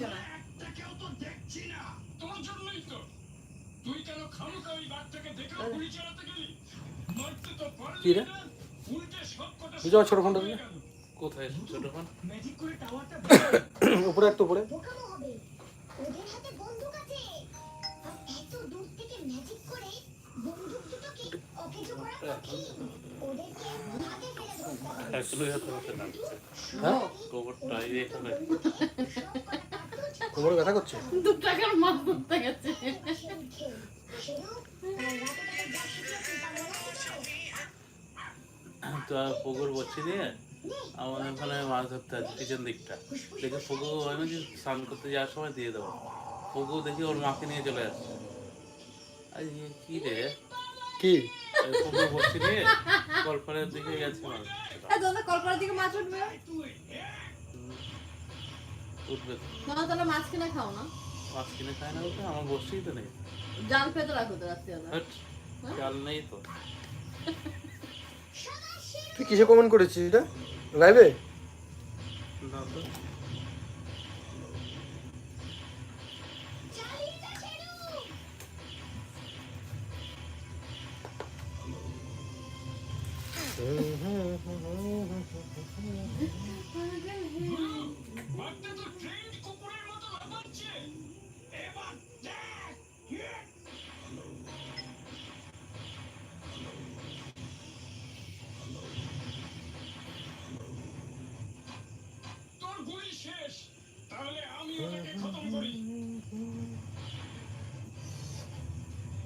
এসো না? একটাকেও তো দেখছি না। তোর জন্যই তো। তুই কেন খামোখা ওই বাঘটাকে দেখে গুলি চালাতে গেলি? মারতে তো পারলি কি রে? না। উল্টে সব কটা বুঝে ছোট ফোনটা কোথায় ছোট ফোন ম্যাজিক করে টাওয়ারটা উপরে একটু উপরে। বোকামো হবে। ওদের হাতে বন্দুক আছে। আর এত দূর থেকে ম্যাজিক করে বন্দুক দুটোকে অকেজো করা কঠিন। ওদেরকে হাতে ফেলে ধরতে হবে। এখনই হাতে হাতে লাগছে হ্যাঁ? গোবরটা এই এখানে। কোমরে ব্যথা করছে? দু টাকার মাছ ধরতে গেছে। তো পুকুর বসছি দিয়ে আমাদের ওখানে মাছ ধরতে আছে পিছন দিকটা। দেখে পুকুর আমি যে স্নান করতে যাওয়ার সময় দিয়ে দেবো। পুকুর দেখি ওর মাকে নিয়ে চলে আসছে। আর ইয়ে কি রে? কি? পুকুর বসছি দিয়ে কলপারের দিকে গেছে দিকে মাছ উঠবে। উঠবে। তোমরা তাহলে মাছ কিনে খাও না? মাছ কিনে খায় না বলতে আমার বসছেই তো নেই। জাল পেতে রাখো তো রাত্রিবেলা। হাট, চাল নেই তো। তুই কিসে কমেন্ট করেছিস এটা? লাইভে না তো। বাঘটা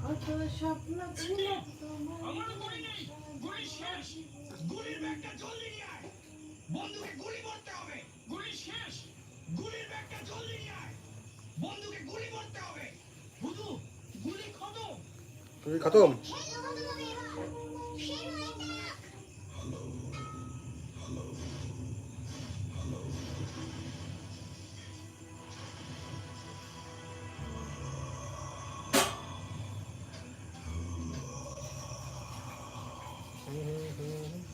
খতম স্বপ্ন ছিল আমার গুলি নেই। গুলি শেষ। গুলির ব্যাগটা জলদি নিয়ে আয়। বন্ধুকে গুলি করতে হবে। গুলি শেষ। গুলির ব্যাগটা জলদি নিয়ে আয়। বন্ধুকে গুলি করতে হবে। বুঝু গুলি খতম। Amen.